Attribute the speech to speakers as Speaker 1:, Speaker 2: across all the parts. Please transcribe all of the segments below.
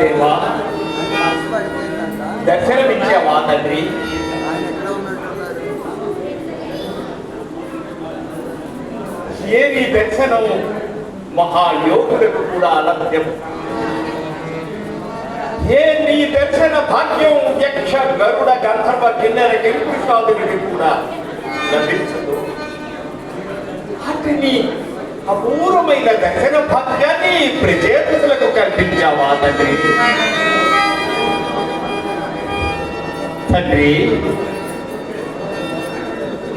Speaker 1: దేవా. దర్శనమిచ్చావా తండ్రి?
Speaker 2: ఆయన ఎక్కడ
Speaker 1: దర్శనం మహాయోగులకు కూడా అలభ్యం ఏ నీ దర్శన భాగ్యం యక్ష గరుడ గంధర్వ కిన్నెర కింపుషాదులకి కూడా లభించదు. అతని అపూర్వమైన దర్శన భాగ్యాన్ని ప్రజేతులకు కల్పించావా తండ్రి తండ్రి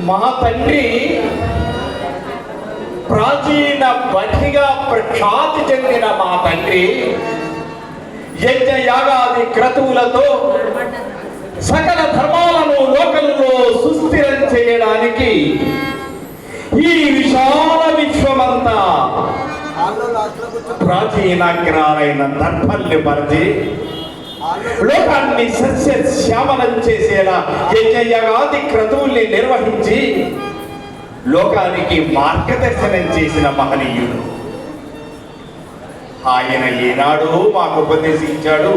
Speaker 1: మా తండ్రి ప్రాచీన బధిగా ప్రఖ్యాతి చెందిన మా తండ్రి యజ్ఞ యాగాది క్రతువులతో సకల ధర్మాలను లోకంలో సుస్థిరం చేయడానికి ఈ విశాల విశ్వమంతా.
Speaker 2: హాల్లో లాస్ట్లో కూర్చొని
Speaker 1: ప్రాచీనాగ్రాలైన దర్భల్ని పరిచి లోకాన్ని సస్య శ్యామలం చేసేలా యజ్ఞయాగాది క్రతువుల్ని నిర్వహించి లోకానికి మార్గదర్శనం చేసిన మహనీయుడు. ఆయన ఏనాడు మాకు ఉపదేశించాడు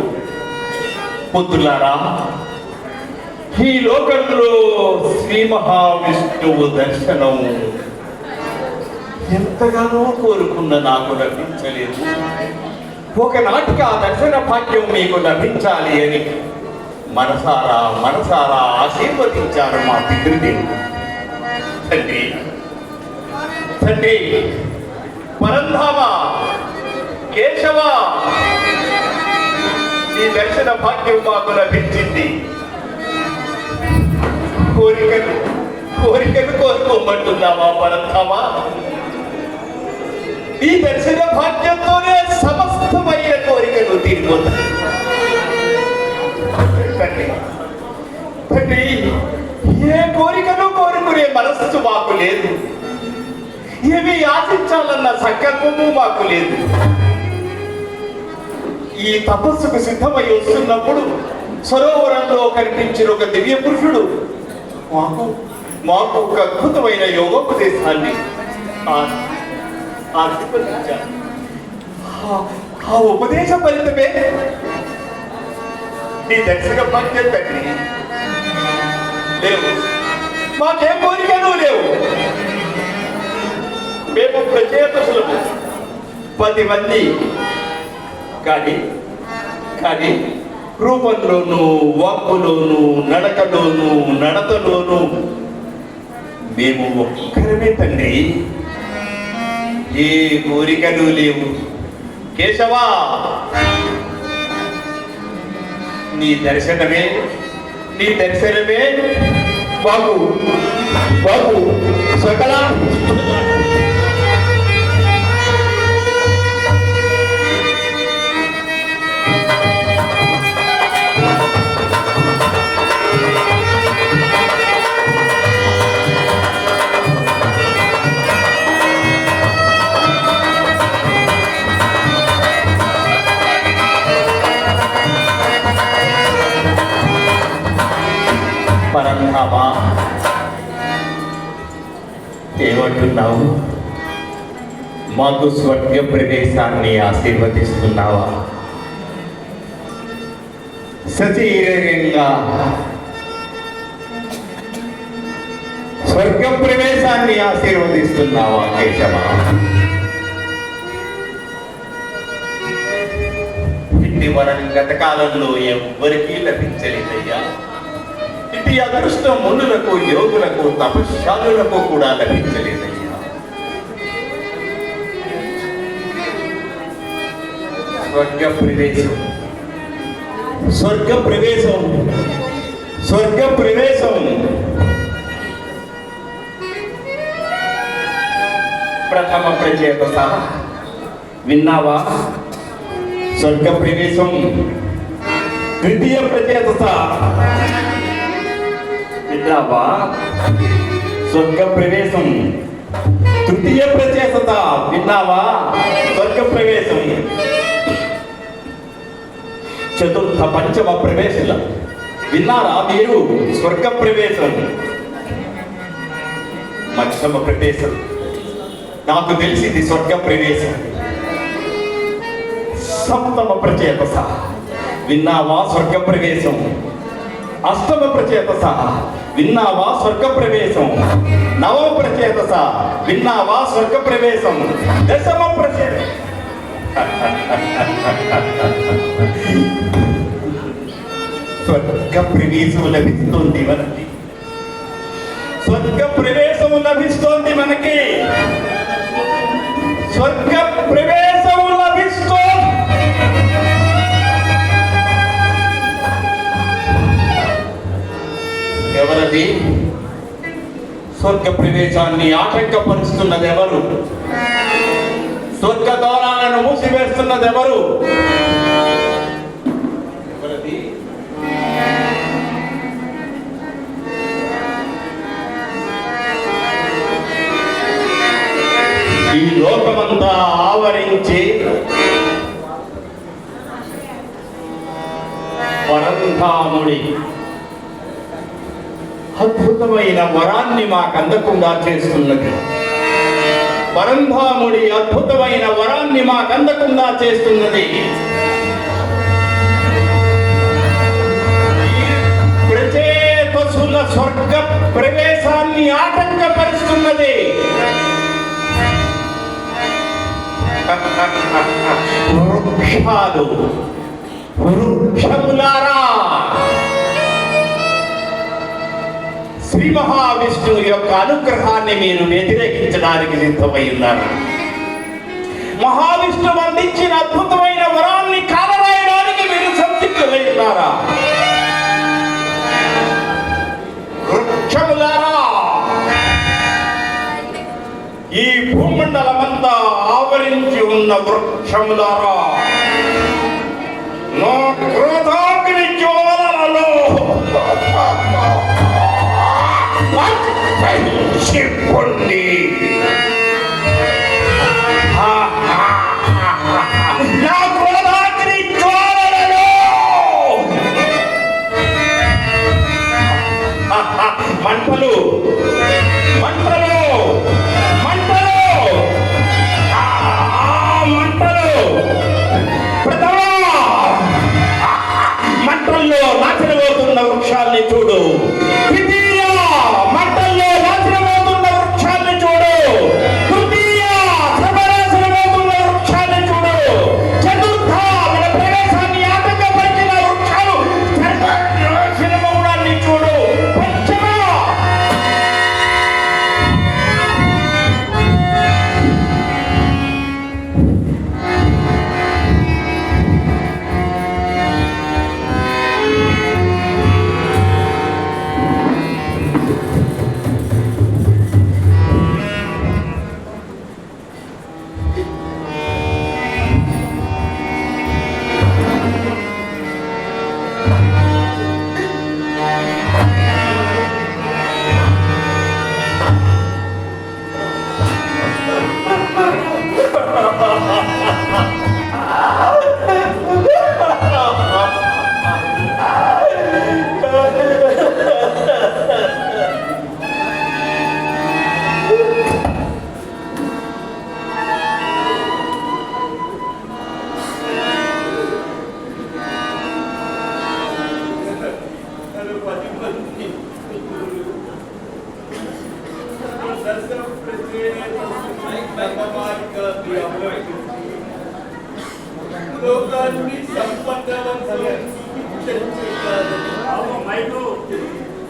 Speaker 1: పొద్దులారా ఈ లోకంలో శ్రీ మహావిష్ణువు దర్శనం ఎంతగానో కోరుకున్న నాకు లభించలేదు. ఒకనాటికి ఆ దర్శన భాగ్యం మీకు లభించాలి అని మనసారా మనసారా ఆశీర్వదించారు మా పితృదేవుడు తండ్రి తండ్రి పరంధామ కేశవ ఈ దర్శన భాగ్యం మాకు లభించింది. కోరికలు కోరికలు కోరుకోమంటున్నావా పరంధామ ఈ దర్శన భాగ్యంతోనే సమస్తమైన కోరికలు తీరిపోతాయి. తండ్రి తండ్రి ఏ కోరికను కోరుకునే మనస్సు మాకు లేదు. ఏమి ఆశించాలన్న సంకల్పము మాకు లేదు. ఈ తపస్సుకు సిద్ధమై వస్తున్నప్పుడు సరోవరంలో కనిపించిన ఒక దివ్య పురుషుడు మాకు మాకు ఒక అద్భుతమైన యోగోపదేశాన్ని ఆ- ఆశీర్వదించారు. ఆ- ఉపదేశ ఫలితమే నీ దర్శక భాగ్యం తండ్రి లేవు. మాకేం కోరికలు లేవు. మేము ప్రచేతసులము పది మంది. కానీ కానీ రూపంలోను వాక్కులోను నడకలోను నడతలోను మేము ఒక్కరమే తండ్రి. ఏ కోరికలు లేవు. కేశవా! నీ దర్శనమే నీ దర్శనమే బాబు బాబు సకల పరంధామా ఏమంటున్నావు? మాకు స్వర్గ ప్రదేశాన్ని ఆశీర్వదిస్తున్నావా? సశరీరంగా స్వర్గ ప్రవేశాన్ని ఆశీర్వదిస్తున్నావా కేశవా? ఇట్టి వరం గత కాలంలో ఎవ్వరికీ లభించలేదయ్యా. ఇటు అదృష్టం మునులకు యోగులకు తపశ్శాలులకు కూడా లభించలేదయ్యా స్వర్గ ప్రవేశం స్వర్గ ప్రవేశం స్వర్గ ప్రవేశం ప్రథమ ప్రచేత విన్నావా? స్వర్గ ప్రవేశం ద్వితీయ ప్రచేత విన్నావా స్వర్గ ప్రవేశం తృతీయ ప్రచేత విన్నావా? స్వర్గ ప్రవేశం చతుర్థ పంచమ ప్రవేశం విన్నారా మీరు? స్వర్గ ప్రవేశం మధ్యమ ప్రవేశం. నాకు తెలిసింది స్వర్గ ప్రవేశం సప్తమ ప్రచేతస విన్నావా? స్వర్గ ప్రవేశం అష్టమ ప్రచేతస విన్నావా స్వర్గ ప్రవేశం నవమ ప్రచేతస విన్నావా స్వర్గ ప్రవేశం దశమ ప్రచేత స్వర్గ ప్రవేశం లభిస్తుంది మనకి. స్వర్గ ప్రవేశం లభిస్తోంది మనకి. స్వర్గ ప్రవేశం స్వర్గ ప్రవేశాన్ని ఆటంకపరుస్తున్నది ఎవరు? స్వర్గ ద్వారాలను మూసివేస్తున్నది ఎవరు? ఎవరది? ఈ లోకమంతా ఆవరించి పరంధాముడి అద్భుతమైన వరాన్ని మాకు అందకుండా చేస్తున్నది. పరంధాముడి అద్భుతమైన వరాన్ని మాకు అందకుండా చేస్తున్నది ప్రచేతసుల స్వర్గ ప్రవేశాన్ని ఆటంకపరుస్తున్నది. వృక్షాలు. మహావిష్ణువు యొక్క అనుగ్రహాన్ని మీరు వ్యతిరేకించడానికి సిద్ధమై ఉన్నారు. మహావిష్ణువు అందించిన అద్భుతమైన వరాన్ని కాలరాయడానికి మీరు సంసిద్ధమై ఉన్నారా? వృక్షములారా! ఈ భూమండలమంతా ఆవరించి ఉన్న వృక్షములారా! నూట వర్తించిపోండి. నా క్రోధాగ్ని జ్వాలలలో. మంటలు మంటలు మంటలు. మంటలు. ప్రథమ మంటల్లో నాశనమవుతున్న వృక్షాల్ని చూడు.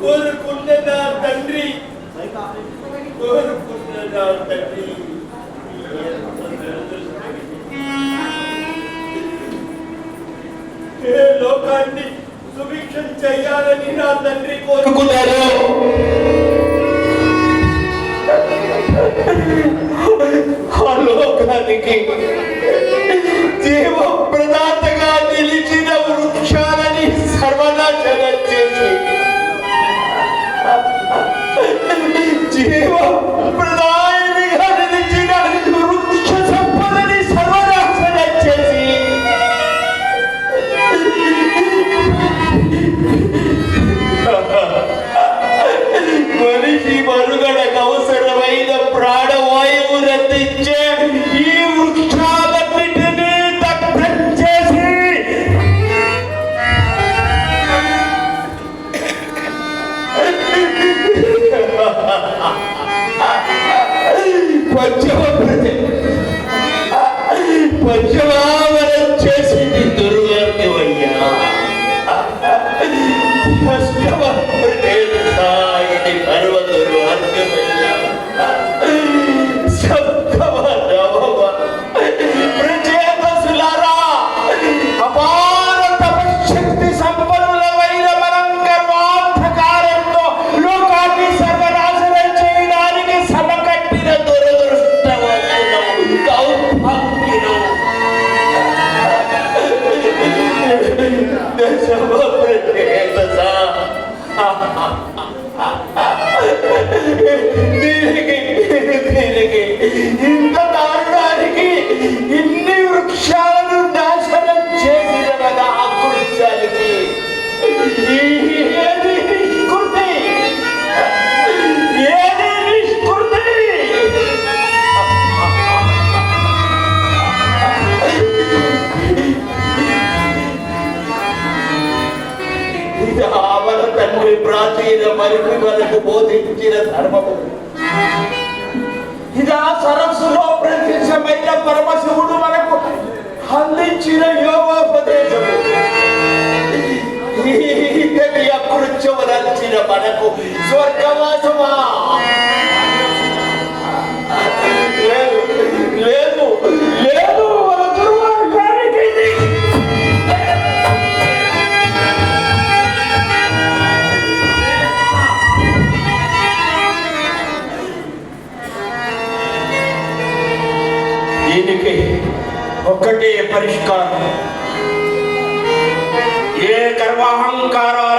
Speaker 3: కోరుకున్న నా తండ్రి? కోరుకున్న నా తండ్రి? ఏ లోకాన్ని సుభిక్షం చేయాలని నా తండ్రి కోరుకున్నాడు.
Speaker 1: ఆ లోకానికి జీవ అకృత్యమునంచిన మనకు స్వర్గవాసమా లేదు లేదు లేదు మన దుర్మార్గానికి ఇది. దీనికి ఒక్కటే పరిష్కారం. ఏ గర్వాహంకారాలతో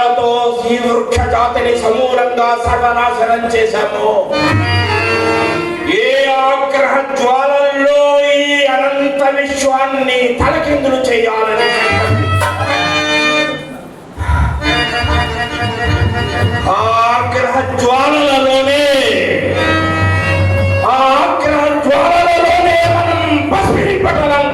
Speaker 1: ఈ వృక్ష జాతిని సమూలంగా సర్వనాశనం చేశాము. ఏ ఆగ్రహ జ్వాలల్లో ఈ అనంత విశ్వాన్ని తలకిందులు చేయాలని ఆగ్రహ జ్వాలలలోనే ఆగ్రహ జ్వాలలలోనే మనం పసిడి పట్టణం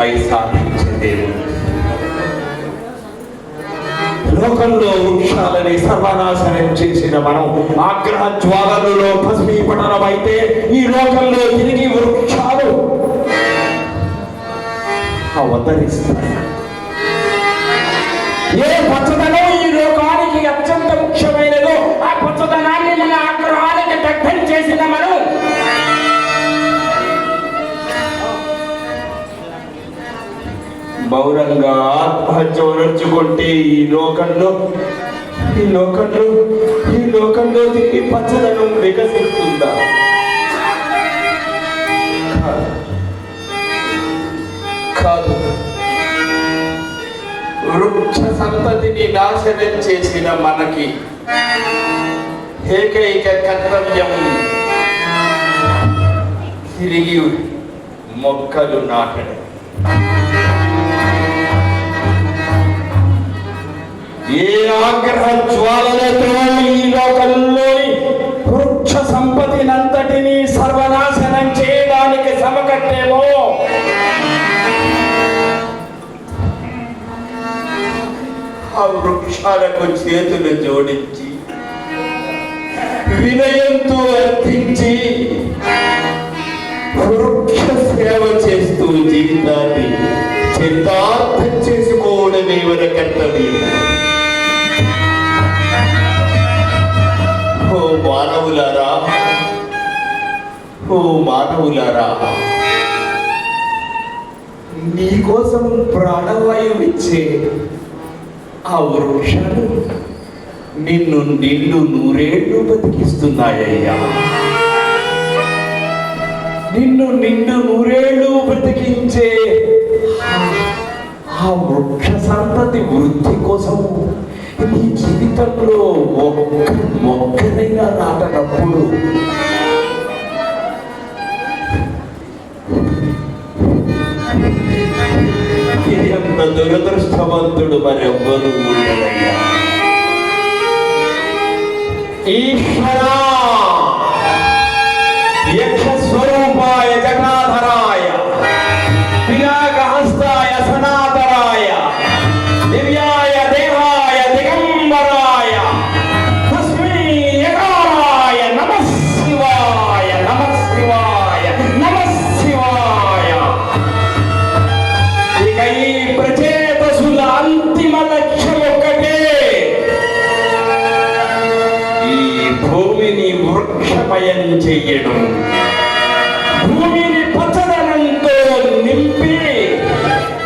Speaker 1: పట్టణమై సాధించే దేవుడు. లోకంలో వృక్షాలని సర్వనాశనం చేసిన మనం ఆగ్రహ జ్వాలలలో భస్మీపటనం అయితే ఈ లోకంలో తిరిగి వృక్షాలు అవతరిస్తాయి. ఏ పచ్చదనం మౌనంగా ఆత్మహత్య వరచుకుంటే ఈ లోకంలో ఈ లోకంలో ఈ లోకంలో తిరిగి పచ్చదనం వికసిస్తుందా? కాదు. కాదు. వృక్ష సంతతిని నాశనం చేసిన మనకి ఏకైక కర్తవ్యం తిరిగి మొక్కలు నాటడం. ఏ ఆగ్రహ జ్వాలలతో ఈ లోకంలోని వృక్ష సంపతినంతటిని సర్వనాశనం చేయడానికి సమకట్టేమో? ఆ వృక్షాలకు చేతులు జోడించి వినయంతో అర్థించి వృక్ష సేవ చేస్తూ జీవితాన్ని చిత్తార్థం చేసుకోవడమే మన కర్తవ్యం. మానవులారా? ఓ మానవులారా నీకోసం ప్రాణవాయువు ఇచ్చే ఆ వృక్షాలు నిన్ను నిన్ను నూరేళ్ళు బతికిస్తున్నాయ్యా నిన్ను నిన్ను నూరేళ్ళు బ్రతికించే ఆ వృక్ష సంతతి వృద్ధి కోసం నీ జీవితంలో ఒక్క మొక్కనైనా నాటనప్పుడు ఎంత దురదృష్టవంతుడు మరి ఎవ్వరు ఈశ్వర
Speaker 4: యక్ష స్వరూపా వృక్షమయం చెయ్యడం భూమిని పచ్చదనంతో నింపి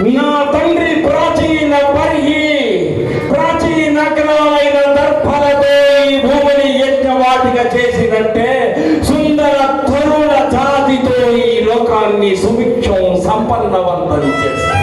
Speaker 4: నా తండ్రి ప్రాచీన పరిహి ప్రాచీన గ్రామైన దర్భలతో ఈ భూమిని యజ్ఞవాటిగా చేసినట్టే సుందర తరుణ జాతితో ఈ లోకాన్ని సుభిక్షం సంపన్నవంతం చేశారు.